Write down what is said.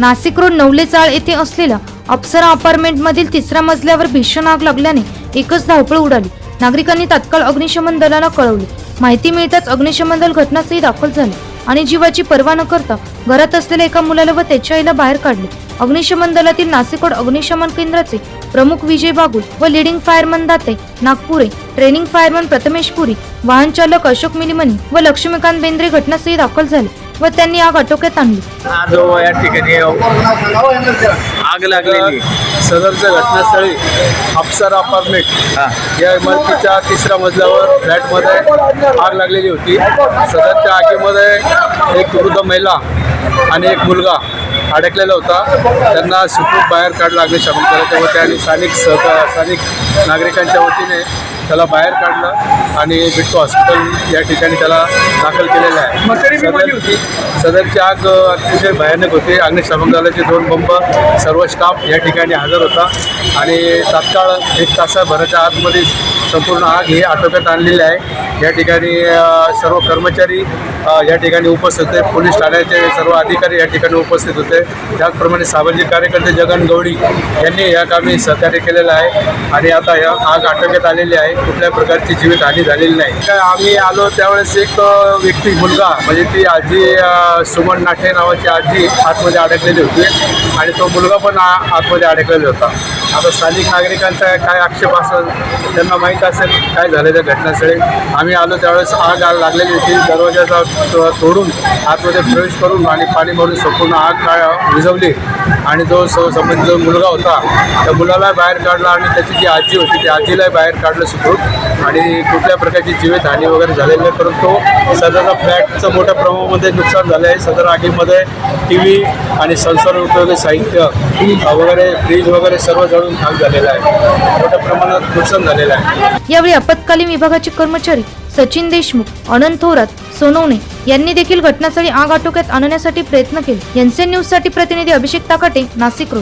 Nashik road Navale चाळ येथे असलेल्या अप्सरा अपार्टमेंटमधील तिसऱ्या मजल्यावर भीषण आग लागल्याने एकच धावपळ उडाली. नागरिकांनी तात्काळ अग्निशमन दलाला कळवले. माहिती मिळताच अग्निशमन दल घटनास्थळी दाखल झाले आणि जीवाची पर्वा न करता घरात असलेल्या एका मुलाला व त्याच्या आईला बाहेर काढले. अग्निशमन दलातील नाशिक रोड अग्निशमन केंद्राचे प्रमुख विजय बागुल व leading fireman Date Nagpure training fireman Prathamesh Puri वाहन चालक अशोक मिलिमनी व लक्ष्मीकांत बेंद्रे घटनास्थळी दाखल झाले. व त्यांनी आग आटोक्यात आणली. आज या ठिकाणी आग लागलेली. सदरच्या घटनास्थळी अप्सर अपार्टमेंट. हा. या इमारतीच्या तिसऱ्या मजल्यावर फ्लॅटमध्ये आग लागलेली होती. सदरच्या आगीमध्ये एक वृद्ध महिला आणि एक मुलगा अडकलेला होता. त्यांना सुखरूप बाहेर काढलं अग्निशमन करायच्या वतीने आणि स्थानिक सहकार स्थानिक नागरिकांच्या वतीने त्याला बाहेर काढलं आणि बिट्टो हॉस्पिटल या ठिकाणी त्याला दाखल केलेलं आहे. सदर- सदरची आग अतिशय भयानक होती. अग्निशमन दलाचे दोन बंब सर्व स्टाफ या ठिकाणी हजर होता. आणि तात्काळ एक तासाभराच्या आतमध्ये संपूर्ण आग ही आटोक्यात आणलेली आहे. या ठिकाणी सर्व कर्मचारी या ठिकाणी उपस्थित होते. पोलीस ठाण्याचे सर्व अधिकारी या ठिकाणी उपस्थित होते. त्याचप्रमाणे सामाजिक कार्यकर्ते जगन गवडी यांनी या कामी सहकार्य केलेलं आहे. आणि आता या आग आटोक्यात आलेली आहे. कुठल्याही प्रकारची जीवितहानी झालेली नाही. काय आम्ही आलो त्यावेळेस एक व्यक्ती मुलगा म्हणजे ती आजी सुमन नाठे नावाची आजी आतमध्ये अडकलेली होती. आणि तो मुलगा पण आ- आतमध्ये अडकलेला होता. आता स्थानिक नागरिकांचा काय आक्षेप असेल त्यांना माहीत असेल काय झालं त्या घटनास्थळी. आम्ही आलो त्यावेळेस आग आग लागलेली होती. दरवाजाचा तोडून आतमध्ये प्रवेश करून आणि पाणी भरून संपूर्ण आग काय विझवली. आणि जो स संबंधित जो मुलगा होता त्या मुलाला बाहेर काढला आणि त्याची जी आजी होती त्या आजीलाही बाहेर काढलं सुखरूप आणि कुठल्या प्रकारची जीवितहानी वगैरे झालेली नाही परंतु सदरचा फ्लॅटचं मोठ्या प्रमाणामध्ये नुकसान झालं आहे. सदर आगीमध्ये टी व्ही आणि संसार उपयोगी साहित्य वगैरे फ्रीज वगैरे सर्व जळून खाक झालेलं आहे. मोठ्या प्रमाणात नुकसान झालेलं आहे. यावेळी आपत्कालीन विभागाचे कर्मचारी सचिन देशमुख अनंत थोरात सोनवणे यांनी देखील घटनास्थळी आग आटोक्यात आणण्यासाठी प्रयत्न केले. यांचे न्यूजसाठी प्रतिनिधी अभिषेक ताकाटे नाशिक रोड